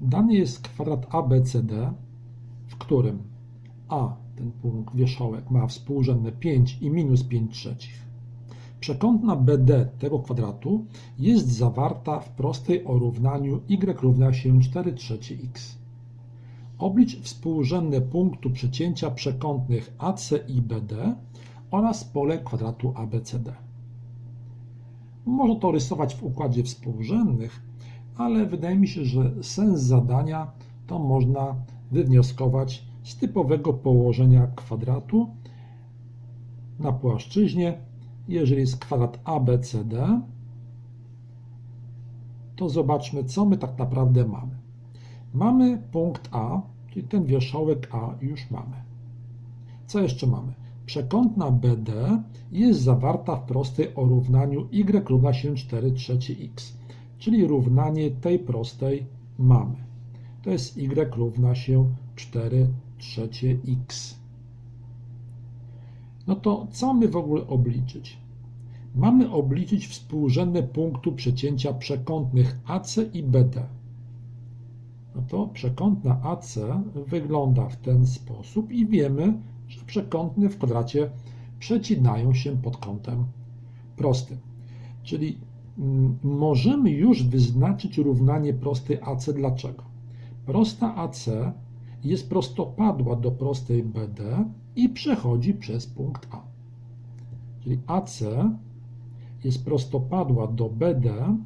Dany jest kwadrat ABCD, w którym A, ten punkt wierzchołek, ma współrzędne 5 i minus 5 trzecich. Przekątna BD tego kwadratu jest zawarta w prostej o równaniu y równa się 4 trzecie x. Oblicz współrzędne punktu przecięcia przekątnych AC i BD oraz pole kwadratu ABCD. Można to rysować w układzie współrzędnych, ale wydaje mi się, że sens zadania to można wywnioskować z typowego położenia kwadratu na płaszczyźnie. Jeżeli jest kwadrat ABCD, to zobaczmy, co my tak naprawdę mamy. Mamy punkt A, czyli ten wierzchołek A już mamy. Co jeszcze mamy? Przekątna BD jest zawarta w prostej o równaniu y równa się 4 trzecie x, czyli równanie tej prostej mamy. To jest y równa się 4 trzecie x. No to co mamy w ogóle obliczyć? Mamy obliczyć współrzędne punktu przecięcia przekątnych AC i BD. No to przekątna AC wygląda w ten sposób i wiemy, że przekątny w kwadracie przecinają się pod kątem prostym. Czyli możemy już wyznaczyć równanie prostej AC. Dlaczego? Prosta AC jest prostopadła do prostej BD i przechodzi przez punkt A. Czyli AC jest prostopadła do BD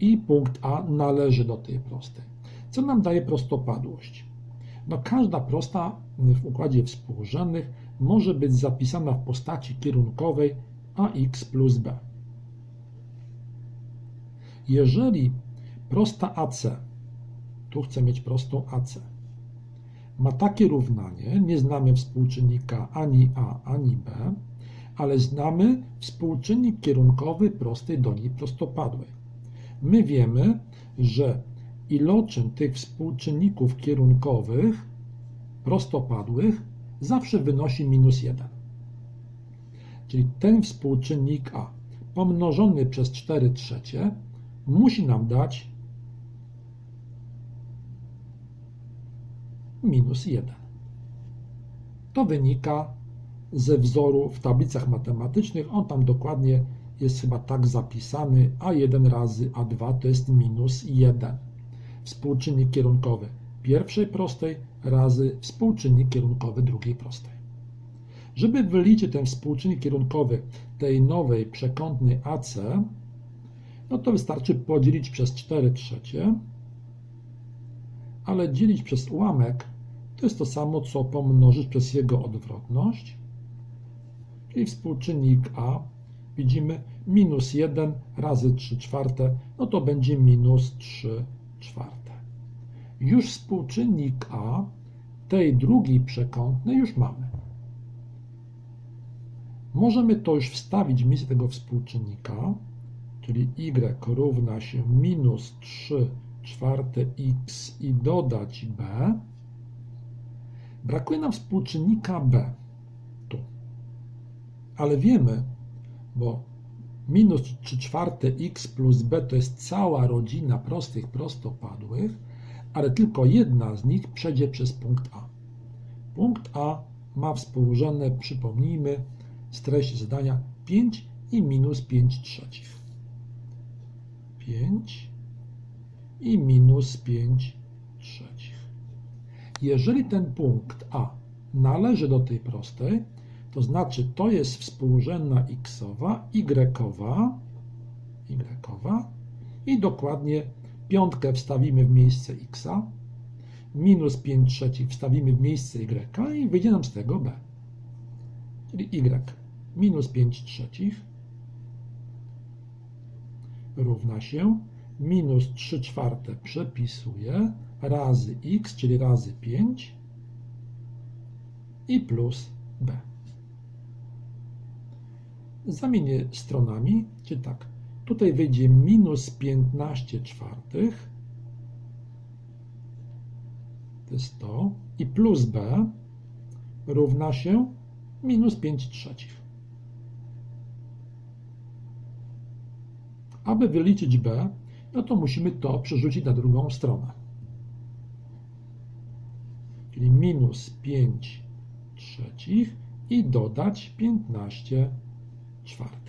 i punkt A należy do tej prostej. Co nam daje prostopadłość? No, każda prosta w układzie współrzędnych może być zapisana w postaci kierunkowej ax plus b. Jeżeli prosta AC, tu chcę mieć prostą AC, ma takie równanie, nie znamy współczynnika ani A, ani B, ale znamy współczynnik kierunkowy prostej do niej prostopadłej. My wiemy, że iloczyn tych współczynników kierunkowych prostopadłych zawsze wynosi minus 1. Czyli ten współczynnik A pomnożony przez 4 trzecie musi nam dać minus 1. To wynika ze wzoru w tablicach matematycznych. On tam dokładnie jest chyba tak zapisany. A1 razy A2 to jest minus 1 współczynnik kierunkowy pierwszej prostej razy współczynnik kierunkowy drugiej prostej. Żeby wyliczyć ten współczynnik kierunkowy tej nowej przekątnej AC, no to wystarczy podzielić przez 4 trzecie, ale dzielić przez ułamek to jest to samo, co pomnożyć przez jego odwrotność, czyli współczynnik A widzimy minus 1 razy 3 czwarte, no to będzie minus 3 czwarte. Już współczynnik A tej drugiej przekątnej już mamy. Możemy to już wstawić w miejsce tego współczynnika, czyli y równa się minus 3 czwarte x i dodać b. Brakuje nam współczynnika b tu. Ale wiemy, bo minus 3 czwarte x plus b to jest cała rodzina prostych prostopadłych, ale tylko jedna z nich przejdzie przez punkt A. Punkt A ma współrzędne, przypomnijmy, z treści zadania 5 i minus 5 trzecich. 5 i minus 5 trzecich. Jeżeli ten punkt A należy do tej prostej, to znaczy to jest współrzędna xowa, y-owa, y i dokładnie piątkę wstawimy w miejsce x, minus 5 trzecich wstawimy w miejsce y i wyjdzie nam z tego b. Czyli y minus 5 trzecich równa się minus 3 czwarte przepisuję razy x, czyli razy 5 i plus b. Zamienię stronami, czyli tak, tutaj wyjdzie minus 15 czwartych, to jest to, i plus b równa się minus 5 trzecich. Aby wyliczyć b, no to musimy to przerzucić na drugą stronę. Czyli minus 5 trzecich i dodać 15 czwartych.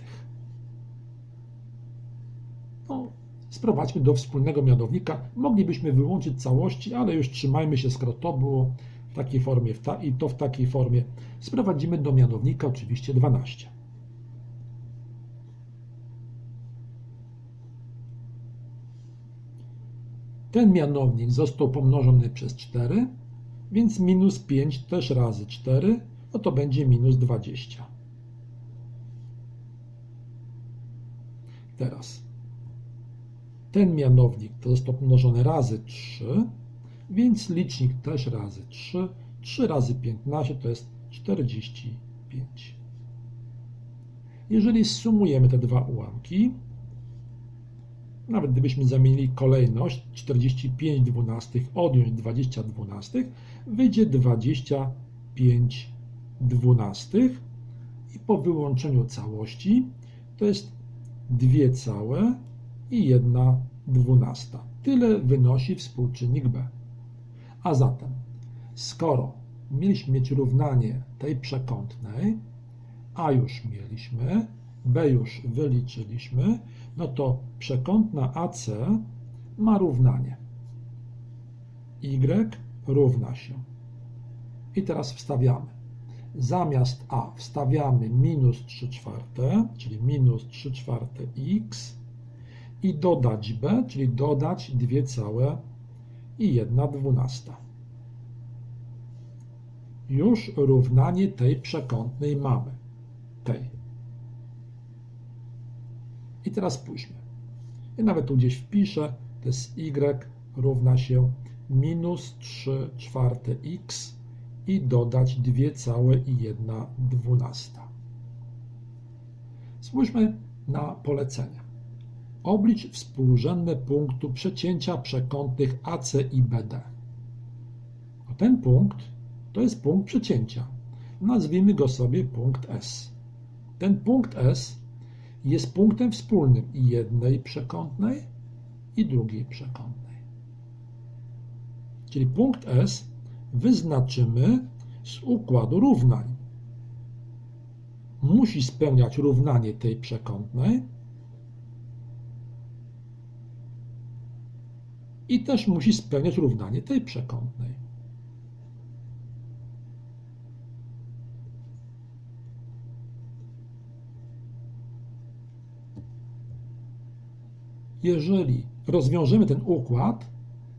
No, sprowadźmy do wspólnego mianownika. Moglibyśmy wyłączyć całości, ale już trzymajmy się, skoro to było w takiej formie w ta, i to w takiej formie. Sprowadzimy do mianownika oczywiście 12. Ten mianownik został pomnożony przez 4, więc minus 5 też razy 4, no to będzie minus 20. Teraz ten mianownik to został pomnożony razy 3, więc licznik też razy 3. 3 razy 15 to jest 45. Jeżeli sumujemy te dwa ułamki, nawet gdybyśmy zamienili kolejność 45 dwunastych odjąć 20 dwunastych, wyjdzie 25 dwunastych i po wyłączeniu całości to jest 2 całe i 1 dwunasta. Tyle wynosi współczynnik b. A zatem, skoro mieliśmy mieć równanie tej przekątnej, a już mieliśmy, b już wyliczyliśmy, no to przekątna AC ma równanie. Y równa się. I teraz wstawiamy. Zamiast A wstawiamy minus 3 czwarte, czyli minus 3 czwarte x i dodać B, czyli dodać 2 całe i 1 dwunasta. Już równanie tej przekątnej mamy. Tej. I teraz spójrzmy. Ja nawet tu gdzieś wpiszę, to jest y równa się minus 3 czwarte x i dodać 2 całe i 1 dwunasta. Spójrzmy na polecenia. Oblicz współrzędne punktu przecięcia przekątnych AC i BD. Ten punkt to jest punkt przecięcia. Nazwijmy go sobie punkt S. Ten punkt S jest punktem wspólnym i jednej przekątnej i drugiej przekątnej. Czyli punkt S wyznaczymy z układu równań. Musi spełniać równanie tej przekątnej i też musi spełniać równanie tej przekątnej. Jeżeli rozwiążemy ten układ,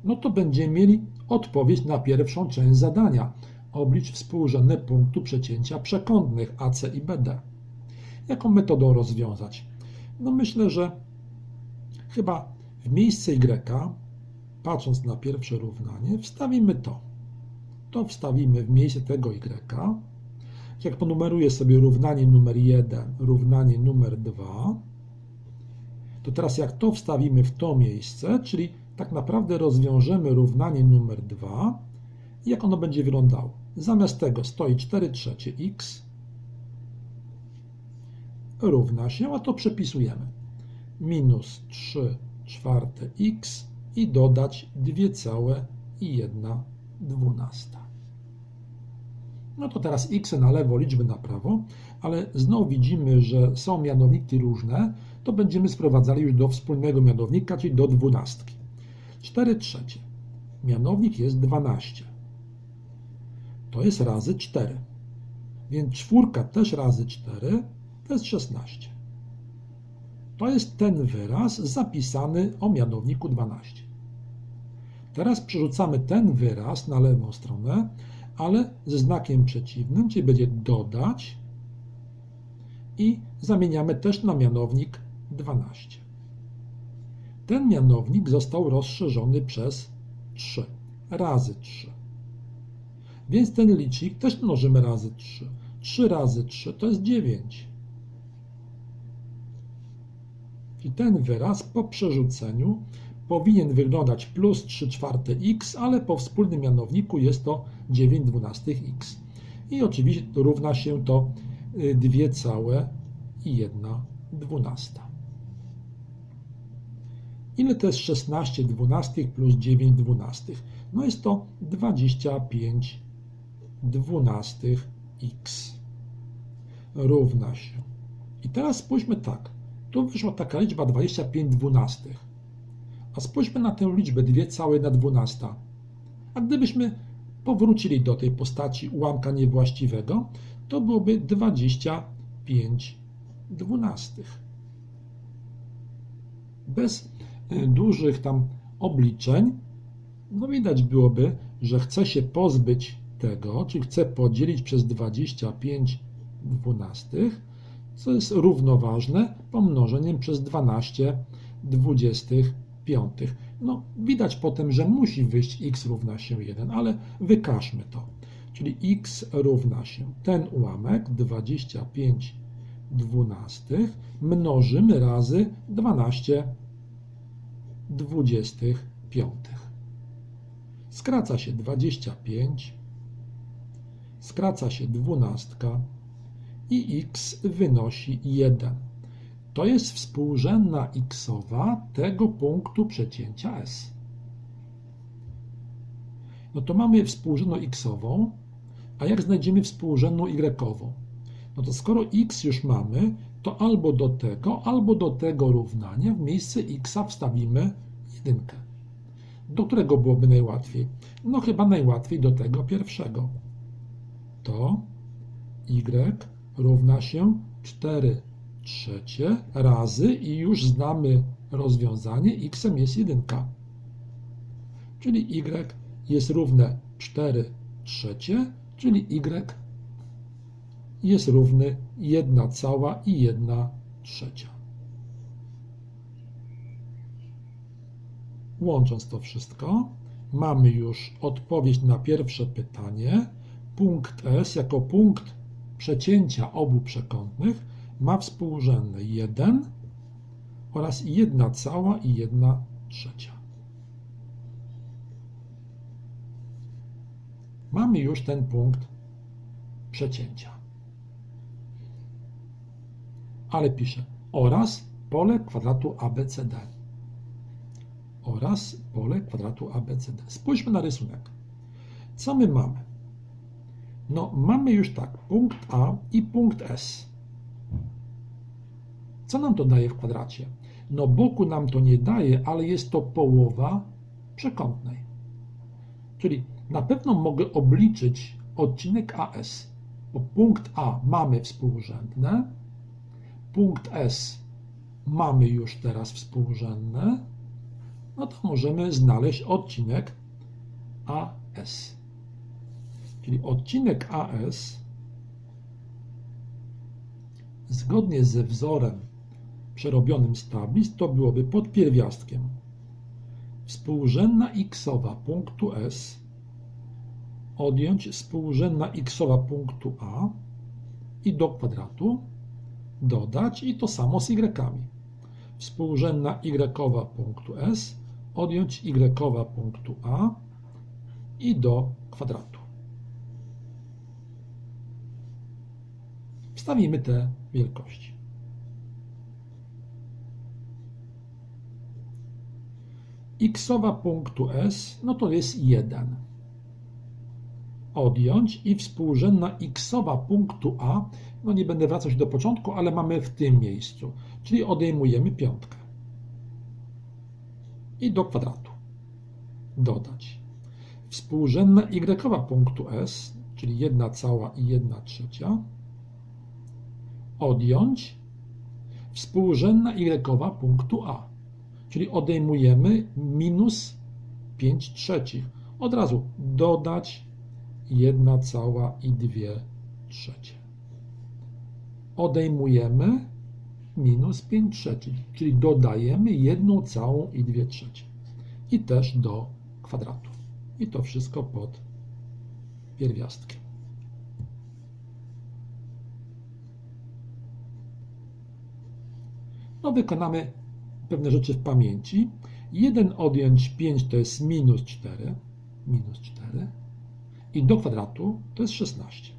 no to będziemy mieli odpowiedź na pierwszą część zadania. Oblicz współrzędne punktu przecięcia przekątnych AC i BD. Jaką metodą rozwiązać? No myślę, że chyba w miejsce Y, patrząc na pierwsze równanie, wstawimy to. To wstawimy w miejsce tego Y. Jak ponumeruję sobie równanie numer 1, równanie numer 2, to teraz jak to wstawimy w to miejsce, czyli tak naprawdę rozwiążemy równanie numer 2 i jak ono będzie wyglądało. Zamiast tego stoi 4 trzecie x równa się, a to przepisujemy. Minus 3 czwarte x i dodać 2 całe i 1 dwunasta. No to teraz x na lewo, liczby na prawo, ale znowu widzimy, że są mianowniki różne, to będziemy sprowadzali już do wspólnego mianownika, czyli do dwunastki. 4 trzecie. Mianownik jest 12. To jest razy 4. Więc czwórka też razy 4 to jest 16. To jest ten wyraz zapisany o mianowniku 12. Teraz przerzucamy ten wyraz na lewą stronę, ale ze znakiem przeciwnym, czyli będzie dodać i zamieniamy też na mianownik 12. Ten mianownik został rozszerzony przez 3 razy 3. Więc ten licznik też mnożymy razy 3. 3 razy 3 to jest 9. I ten wyraz po przerzuceniu powinien wyglądać plus 3 czwarte x, ale po wspólnym mianowniku jest to 9 dwunastych x. I oczywiście równa się to 2 y, całe i 1 dwunasta. Ile to jest 16 dwunastych plus 9 dwunastych? No jest to 25 dwunastych x równa się. I teraz spójrzmy tak. Tu wyszła taka liczba 25 dwunastych. A spójrzmy na tę liczbę 2 całe na 12. A gdybyśmy powrócili do tej postaci ułamka niewłaściwego, to byłoby 25 dwunastych. Bez y, dużych tam obliczeń, no widać byłoby, że chce się pozbyć tego, czyli chce podzielić przez 25 dwunastych, co jest równoważne pomnożeniem przez 12 dwudziestych piątych. No, widać potem, że musi wyjść x równa się 1, ale wykażmy to. Czyli x równa się ten ułamek 25 dwunastych mnożymy razy 12 dwudziestych piątych. Skraca się 25, skraca się dwunastka i x wynosi 1. To jest współrzędna xowa tego punktu przecięcia S. No to mamy współrzędną xową, a jak znajdziemy współrzędną y-ową? No to skoro x już mamy, to albo do tego, albo do tego równania w miejsce x wstawimy jedynkę. Do którego byłoby najłatwiej? No chyba najłatwiej do tego pierwszego. To y równa się 4 trzecie razy i już znamy rozwiązanie, x jest 1. Czyli y jest równe 4 trzecie, czyli y jest równy 1 cała i 1 trzecia. Łącząc to wszystko, mamy już odpowiedź na pierwsze pytanie. Punkt S jako punkt przecięcia obu przekątnych ma współrzędne 1 oraz 1 cała i 1 trzecia. Mamy już ten punkt przecięcia. Ale piszę oraz pole kwadratu ABCD. Oraz pole kwadratu ABCD. Spójrzmy na rysunek. Co my mamy? No, mamy już tak, punkt A i punkt S. Co nam to daje w kwadracie? No boku nam to nie daje, ale jest to połowa przekątnej. Czyli na pewno mogę obliczyć odcinek AS, bo punkt A mamy współrzędne, punkt S mamy już teraz współrzędne, no to możemy znaleźć odcinek AS. Czyli odcinek AS zgodnie ze wzorem przerobionym z to byłoby pod pierwiastkiem współrzędna xowa punktu S odjąć współrzędna xowa punktu A i do kwadratu dodać i to samo z y. Współrzędna y punktu S odjąć y punktu A i do kwadratu. Wstawimy te wielkości. Xowa punktu S, no to jest 1. Odjąć i współrzędna xowa punktu A, no nie będę wracać do początku, ale mamy w tym miejscu, czyli odejmujemy piątkę. I do kwadratu. Dodać. Współrzędna y punktu S, czyli 1 cała i 1 trzecia. Odjąć współrzędna y punktu A czyli odejmujemy minus 5 trzecich. Od razu dodać 1 cała i 2 trzecie. Odejmujemy minus 5 trzecich, czyli dodajemy 1 całą i 2 trzecie. I też do kwadratu. I to wszystko pod pierwiastkiem. No, wykonamy pewne rzeczy w pamięci. 1 odjąć 5 to jest minus 4, minus 4 i do kwadratu to jest 16.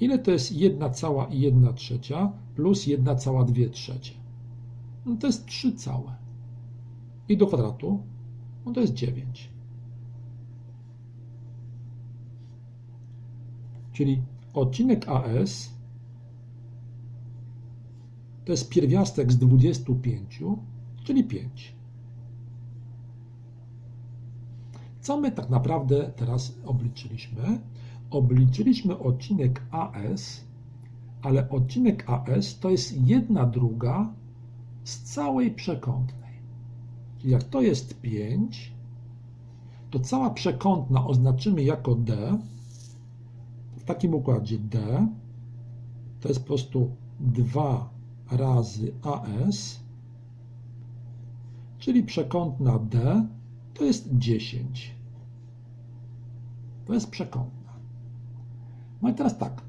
Ile to jest 1 cała i 1 trzecia plus 1 cała 2 trzecie? no to jest 3 całe. I do kwadratu no to jest 9. Czyli odcinek AS to jest pierwiastek z 25, czyli 5. Co my tak naprawdę teraz obliczyliśmy? Obliczyliśmy odcinek AS, ale odcinek AS to jest jedna druga z całej przekątnej. Czyli jak to jest 5, to cała przekątna oznaczymy jako D. W takim układzie D to jest po prostu 2 razy AS, czyli przekątna D to jest 10. To jest przekątna. No i teraz tak.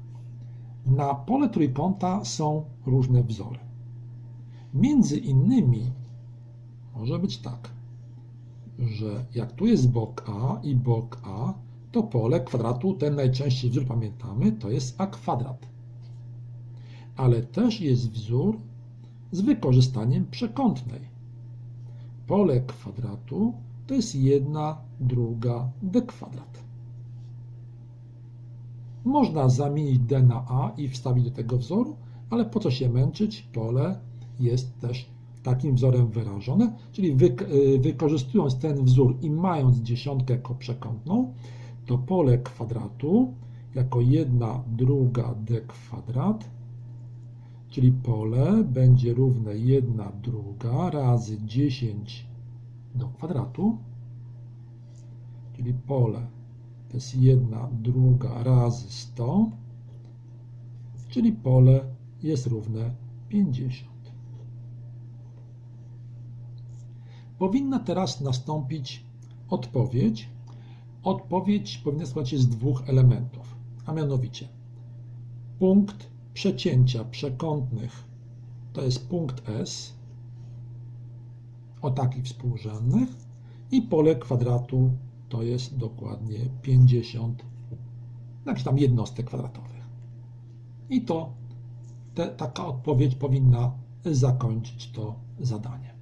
Na pole trójkąta są różne wzory. Między innymi może być tak, że jak tu jest bok A i bok A, to pole kwadratu, ten najczęściej wzór pamiętamy, to jest A kwadrat. Ale też jest wzór z wykorzystaniem przekątnej. Pole kwadratu to jest jedna druga d kwadrat. Można zamienić d na a i wstawić do tego wzoru, ale po co się męczyć? Pole jest też takim wzorem wyrażone, czyli y, wykorzystując ten wzór i mając dziesiątkę jako przekątną, to pole kwadratu jako jedna druga d kwadrat, czyli pole będzie równe jedna druga razy 10 do kwadratu, czyli pole to jest jedna druga razy 100, czyli pole jest równe 50. Powinna teraz nastąpić odpowiedź. Odpowiedź powinna składać się z dwóch elementów, a mianowicie punkt przecięcia przekątnych to jest punkt S o takich współrzędnych i pole kwadratu to jest dokładnie 50 znaczy tam jednostek kwadratowych. I to te, taka odpowiedź powinna zakończyć to zadanie.